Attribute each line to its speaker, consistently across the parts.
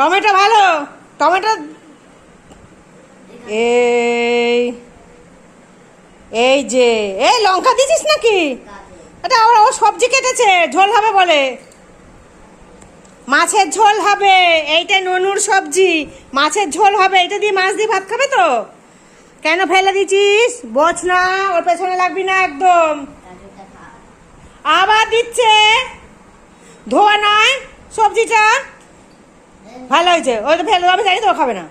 Speaker 1: Tomato ভালো? Tomato? এই এই যে, এই লঙ্কা দিয়েছিস নাকি? এটা আবার ও সবজি কেটেছে, ঝোল হবে বলে। মাছের ঝোল হবে, এইটা ননুর সবজি। মাছের ঝোল হবে এটা দিয়ে মাছ দিয়ে ভাত খাবে তো? কেন ফেলে দিছিস বোঝ না, ওর পেছনে লাগবি না একদম। আবার দিচ্ছে। ধোয়া নয় সবজিটা। ভালো হয়েছে। ওই তো ফেলে, আমি জানি তো খাবে না।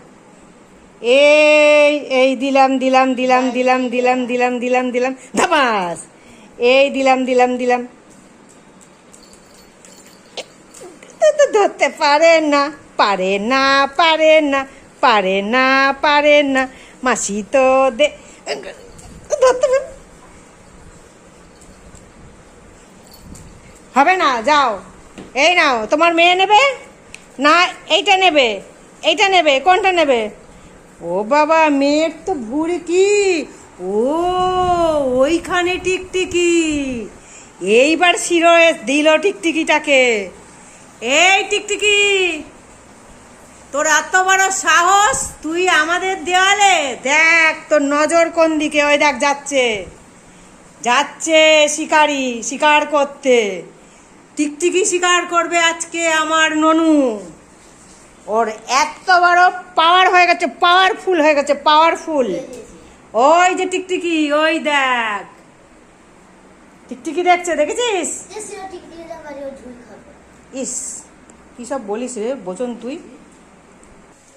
Speaker 1: এই এই দিলাম দিলাম দিলাম দিলাম দিলাম দিলাম দিলাম দিলাম, ধাপাস। এই দিলাম দিলাম দিলাম। তো ধরতে পারে না পারে না পারে না পারে না পারে না, মাসি তো দে হবে না, যাও। এই নাও, তোমার মেয়ে নেবে? না, এইটা নেবে এইটা নেবে, কোনটা নেবে? ও বাবা, মেয়ের তো ভুড়ি কি? ও, ওইখানে টিকটিকি। এইবার শিরোয় দিল টিকটিকিটাকে। এই টিকটিকি, তোর এত বড় সাহস, তুই আমাদের দেওয়ালে? দেখ, তোর নজর কোন দিকে? ওই দেখ, যাচ্ছে। যাচ্ছে শিকারি, শিকার করতে। টিকটিকি শিকার করবে আজকে আমার ননু। ওর এত বড় পাওয়ার হয়ে গেছে পাওয়ারফুল হয়ে গেছে পাওয়ারফুল ওই যে টিকটিকি, ওই দেখ। টিকটিকি দেখছে, দেখেছিস? ইস, কি সব বলিস রে বোঝন তুই।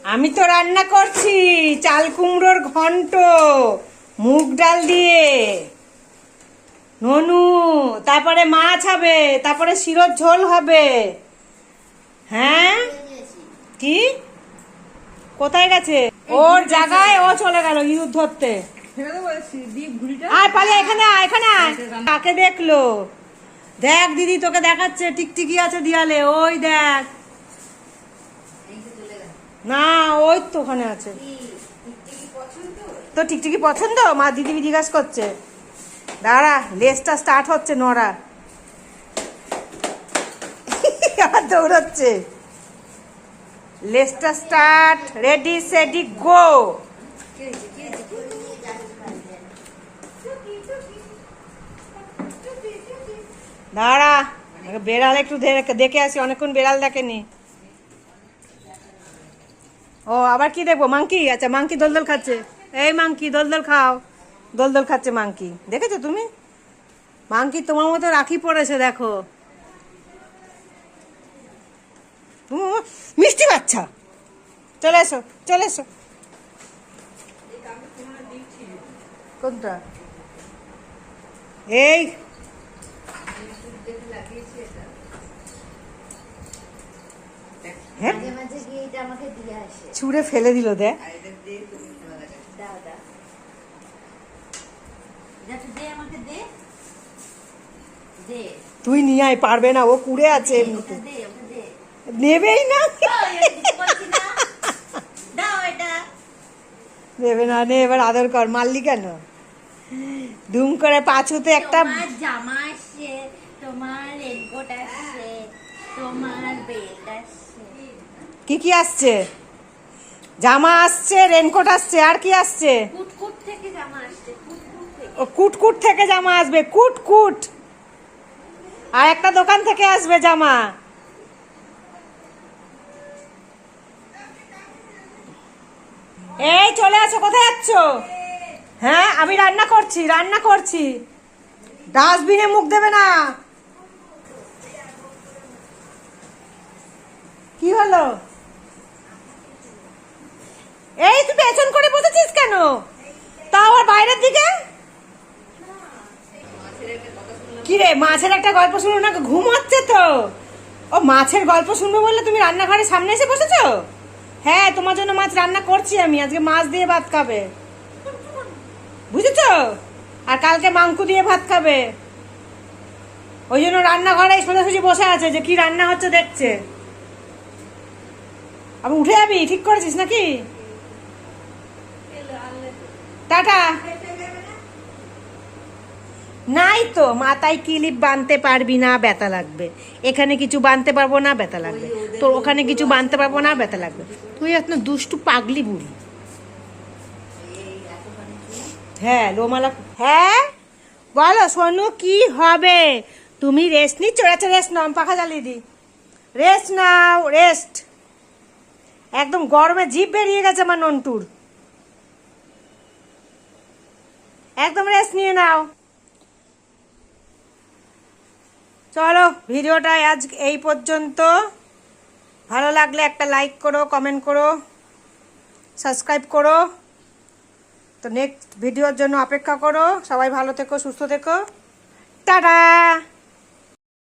Speaker 1: আমি তো রান্না করছি, চাল কুমড়োর ঘন্ট, মুগ ডাল দিয়ে। ননু তারপরে মাছ হবে তারপরে শিরোর ঝোল হবে। হ্যাঁ? কি? কোথায় গেছে? ওর জায়গায় ও চলে গেল ইঁদুর ধরতে। আয় পালে এখানে আয় এখানে আয়। কাকে দেখল? দেখ দিদি তোকে দেখাচ্ছে টিকটিকি আছে দিয়ালে ওই দেখ। না ওই তো ওখানে আছে। তো টিকটিকি পছন্দ? মা দিদিকে জিজ্ঞাসা করছে। দাঁড়া লেসটা স্টার্ট হচ্ছে, নড়া। আবার দৌড়চ্ছে। লেসটা স্টার্ট রেডি সেডি গো দাঁড়া বেড়াল একটু দেখে আসি, অনেকক্ষণ বেড়াল দেখেনি। ও, আবার কি দেখব? মাংকি? আচ্ছা মাংকি দোলদোল খাচ্ছে। এই মাংকি, দোলদোল খাও। দোলদোল খাচ্ছে মাংকি। দেখেছ তুমি? মাংকি তোমার মতো রাখি পড়েছে দেখো। মিষ্টি বাচ্চা। চলে এসো চলে এসো। কোনটা? এই। হ্যাঁ?
Speaker 2: মাঝে মাঝে গিয়ে এটা আমাকে দিয়ে আসে।
Speaker 1: ছুঁড়ে ফেলে দিল দেখ।
Speaker 2: দাও দাও যাতে দে আমাকে দে দে
Speaker 1: তুই নিয়ে আয় পারবে না ও কুড়ে আছে এমনিতে। নেবেই না। নেবে না নে এবার আদর কর। মারলি কেন? দুম করে পাছুতে একটা
Speaker 2: জামা আসছে তোমার রেনকোট আসছে তোমার বেল্ট আসছে।
Speaker 1: কি কি আসছে? জামা আসছে রেনকোট আসছে আর কি আসছে
Speaker 2: কুটকুট থেকে জামা আসছে কুটকুট থেকে
Speaker 1: কুটকুট জামা আসবে কুট কুট আর একটা দোকান থেকে আসবে জামা। এই চলে আসো, কোথায় যাচ্ছ? হ্যাঁ আমি রান্না করছি রান্না করছি। ডাস্টবিনে মুখ দেবে না। কি হলো? এই, তুই পেছন করে বসেছিস কেন? তা আবার বাইরের দিকে? কি রে মাছের একটা গল্প শুনো না ঘুম হচ্ছে তো। ও, মাছের গল্প শুনব বললে তুমি রান্নাঘরের সামনে এসে বসেছো? হ্যাঁ তোমার জন্য মাছ রান্না করছি আমি, আজকে মাছ দিয়ে ভাত খাবে। বুঝেছ? আর কালকে মাংকু দিয়ে ভাত খাবে। ওই জন্য রান্নাঘরে সোজাসুজি বসে আছে যে কি রান্না হচ্ছে দেখছে। আমি উঠে যাবি? ঠিক করেছিস নাকি? টাটা। নাই তো মাথায় ক্লিপ বাঁধতে পারবি না ব্যথা লাগবে। এখানে কিছু বাঁধতে পারব না ব্যথা লাগবে। তোর ওখানে কিছু বাঁধতে পারব না ব্যথা লাগবে। তুই এখন দুষ্টু পাগলি বুড়ি। হ্যাঁ লোমালা হ্যাঁ? বলো সোনু কি হবে? তুমি রেস্ট নিচ্ছ? আচ্ছা রেস্ট নাও পাখা জ্বালিয়ে দিই। রেস্ট নাও রেস্ট একদম গরমে জিভ বেরিয়ে গেছে আমার নন্টুর। একদম রেস্ট নিয়ে নাও। চলো ভিডিওটা আজ এই পর্যন্ত। ভালো লাগলে একটা লাইক করো কমেন্ট করো সাবস্ক্রাইব করো। তো নেক্সট ভিডিওর জন্য অপেক্ষা করো। সবাই ভালো থেকো, সুস্থ থেকো। টাটা!